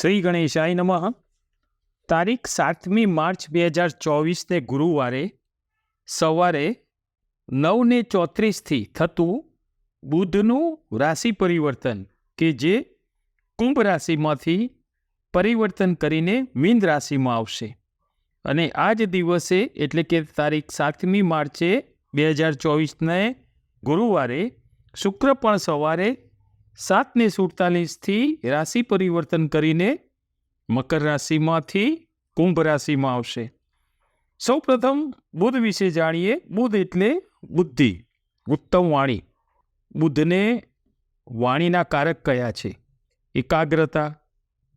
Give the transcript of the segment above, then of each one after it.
શ્રી ગણેશાય નમઃ. તારીખ સાતમી માર્ચ બે હજાર ચોવીસને ગુરુવારે સવારે નવને ચોત્રીસથી થતું બુધનું રાશિ પરિવર્તન કે જે કુંભ રાશિમાંથી પરિવર્તન કરીને મીન રાશિમાં આવશે. અને આ જ દિવસે એટલે કે તારીખ સાતમી માર્ચે બે હજાર ચોવીસને ગુરુવારે શુક્ર પણ સવારે સાતને સુડતાલીસથી રાશિ પરિવર્તન કરીને મકર રાશિમાંથી કુંભ રાશિમાં આવશે. સૌપ્રથમ બુધ વિશે જાણીએ. બુધ એટલે બુદ્ધિ, ઉત્તમ વાણી. બુદ્ધને વાણીના કારક કયા છે? એકાગ્રતા,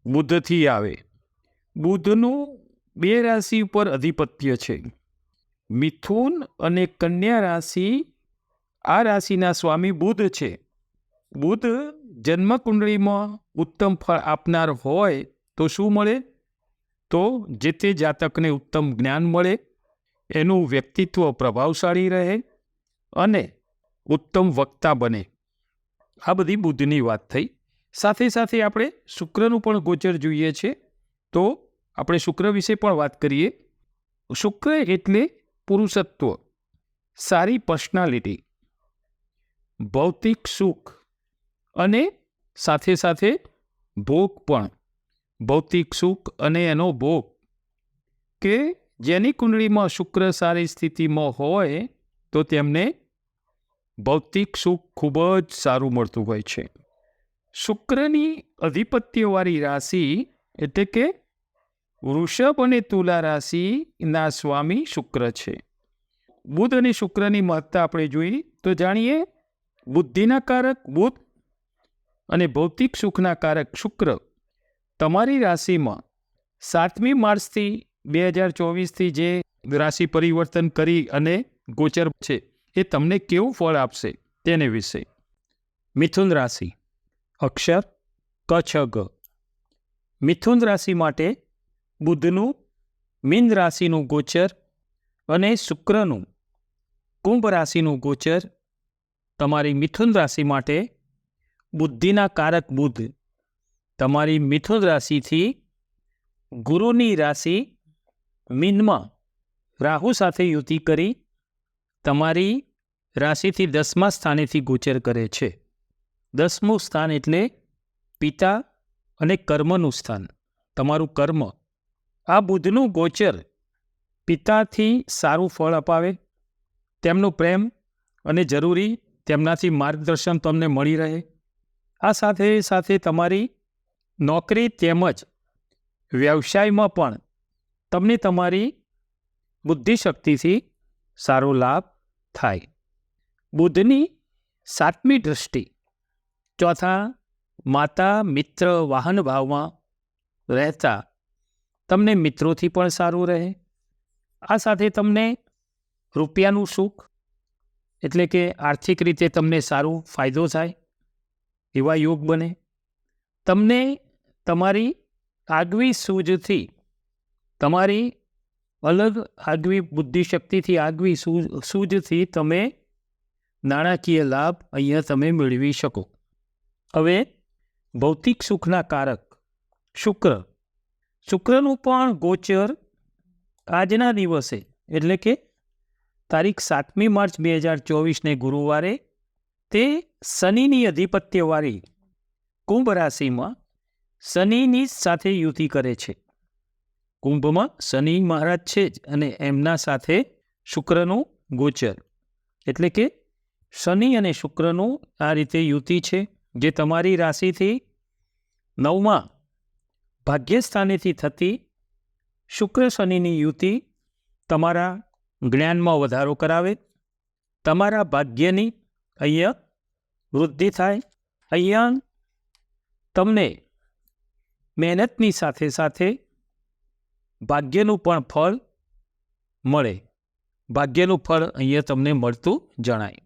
બુદ્ધથી આવે. બુદ્ધનું બે રાશિ ઉપર અધિપત્ય છે. મિથુન અને કન્યા રાશિ, આ રાશિના સ્વામી બુધ છે. બુધ જન્મકુંડળીમાં ઉત્તમ ફળ આપનાર હોય તો શું મળે? તો જે તે જાતકને ઉત્તમ જ્ઞાન મળે, એનું વ્યક્તિત્વ પ્રભાવશાળી રહે અને ઉત્તમ વક્તા બને. આ બધી બુદ્ધની વાત થઈ. સાથે સાથે આપણે શુક્રનું પણ ગોચર જોઈએ છે. તો આપણે શુક્ર વિશે પણ વાત કરીએ. શુક્ર એટલે પુરુષત્વ. સારી પર્સનાલિટી. ભૌતિક સુખ. અને સાથે સાથે ભોગ પણ, ભૌતિક સુખ અને એનો ભોગ. કે જેની કુંડળીમાં શુક્ર સારી સ્થિતિમાં હોય, તો તેમને ભૌતિક સુખ ખૂબ જ સારું મળતું હોય છે. શુક્રની અધિપત્યવાળી રાશિ એટલે કે વૃષભ અને તુલા રાશિના સ્વામી શુક્ર છે. બુધ અને શુક્રની મહત્તા આપણે જોઈ તો જાણીએ, બુદ્ધિના કારક બુધ અને ભૌતિક સુખના કારક શુક્ર તમારી રાશિમાં સાતમી માર્ચથી બે હજાર ચોવીસથી જે રાશિ પરિવર્તન કરી અને ગોચર છે, એ તમને કેવું ફળ આપશે તેને વિશે? મિથુન રાશિ, અક્ષર, કચ્છ ગ. મિથુન રાશિ માટે બુધનું, મીન રાશિનું ગોચર અને શુક્રનું કુંભ રાશિનું ગોચર તમારી મિથુન રાશિ માટે બુદ્ધિના કારક બુધ તમારી મિથુન રાશિથી ગુરુની રાશિ મીનમાં રાહુ સાથે યુતિ કરી તમારી રાશિથી દસમા સ્થાનેથી ગોચર કરે છે. દસમું સ્થાન એટલે પિતા અને કર્મનું સ્થાન. તમારું કર્મ. આ બુધનું ગોચર પિતાથી સારું ફળ અપાવે, તેમનો પ્રેમ અને જરૂરી તેમનાથી માર્ગદર્શન તમને મળી રહે. આ સાથે સાથે તમારી નોકરી તેમજ વ્યવસાયમાં પણ તમને તમારી બુદ્ધિશક્તિથી સારો લાભ થાય. બુદ્ધની સાતમી દૃષ્ટિ ચોથા માતા મિત્ર વાહન ભાવમાં રહેતા તમને મિત્રોથી પણ સારું રહે. આ સાથે તમને રૂપિયાનું સુખ એટલે કે આર્થિક રીતે તમને સારું ફાયદો થાય. એવા યોગ બને. તમને તમારી આગવી સૂઝથી, તમારી અલગ આગવી બુદ્ધિશક્તિથી આગવી સૂઝથી તમે નાણાકીય લાભ અહીંયા તમે મેળવી શકો. હવે ભૌતિક સુખના કારક શુક્ર. શુક્રનું પણ ગોચર આજના દિવસે, એટલે કે તારીખ સાતમી માર્ચ બે હજાર ચોવીસને ગુરુવારે તે શનિની અધિપત્યવાળી કુંભ રાશિમાં શનિની સાથે યુતિ કરે છે. કુંભમાં શનિ મહારાજ છે જ અને એમના સાથે શુક્રનું ગોચર. એટલે કે શનિ અને શુક્રનું આ રીતે યુતિ છે, જે તમારી રાશિથી નવમાં ભાગ્યસ્થાનેથી થતી શુક્ર શનિની યુતિ તમારા જ્ઞાનમાં વધારો કરાવે. તમારા ભાગ્યની અહીંયા વૃદ્ધિ થાય. અહીંયા તમને મહેનતની સાથે સાથે ભાગ્યનું પણ ફળ મળે. ભાગ્યનું ફળ અહીંયા તમને મળતું જણાય.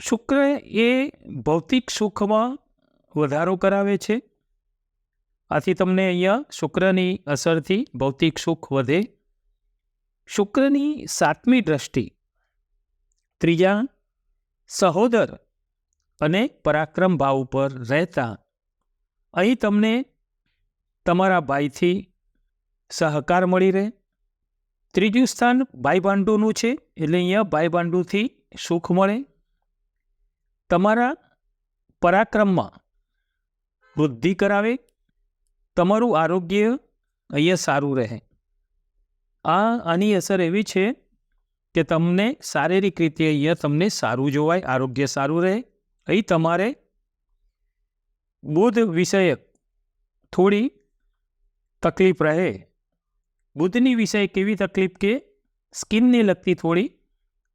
શુક્ર એ ભૌતિક સુખમાં વધારો કરાવે છે. આથી તમને અહીંયા શુક્રની અસરથી ભૌતિક સુખ વધે. શુક્રની સાતમી દ્રષ્ટિ, ત્રીજા સહોદર અને પરાક્રમ ભાવ ઉપર રહેતા. અહીં તમને તમારા ભાઈથી સહકાર મળી રહે. ત્રીજું સ્થાન ભાઈબાંડુનું છે, એટલે અહીંયા ભાઈબાંડુથી સુખ મળે. તમારા પરાક્રમમાં વૃદ્ધિ કરાવે. તમારું આરોગ્ય અહીંયા સારું રહે. આ આની અસર એવી છે કે તમને શારીરિક રીતે અહીંયા તમને સારું જોવાય, આરોગ્ય સારું રહે. અહીં તમારે બુદ્ધ વિષયક થોડી તકલીફ રહે. બુદ્ધની વિષય કેવી તકલીફ કે સ્કિનને લગતી થોડી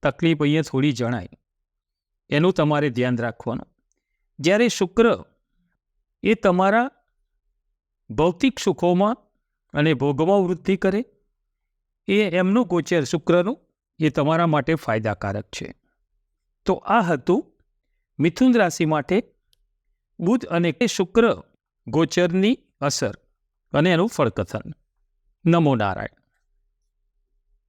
તકલીફ અહીંયા થોડી જણાય. એનું તમારે ધ્યાન રાખવાનું. જ્યારે શુક્ર એ તમારા ભૌતિક સુખોમાં અને ભોગમાં વૃદ્ધિ કરે, એ એમનું ગોચર શુક્રનું એ તમારા માટે ફાયદાકારક છે. તો આ હતું મિથુન રાશિ માટે બુધ અને શુક્ર ગોચરની અસર અને એનું ફળકથન. નમો નારાયણ.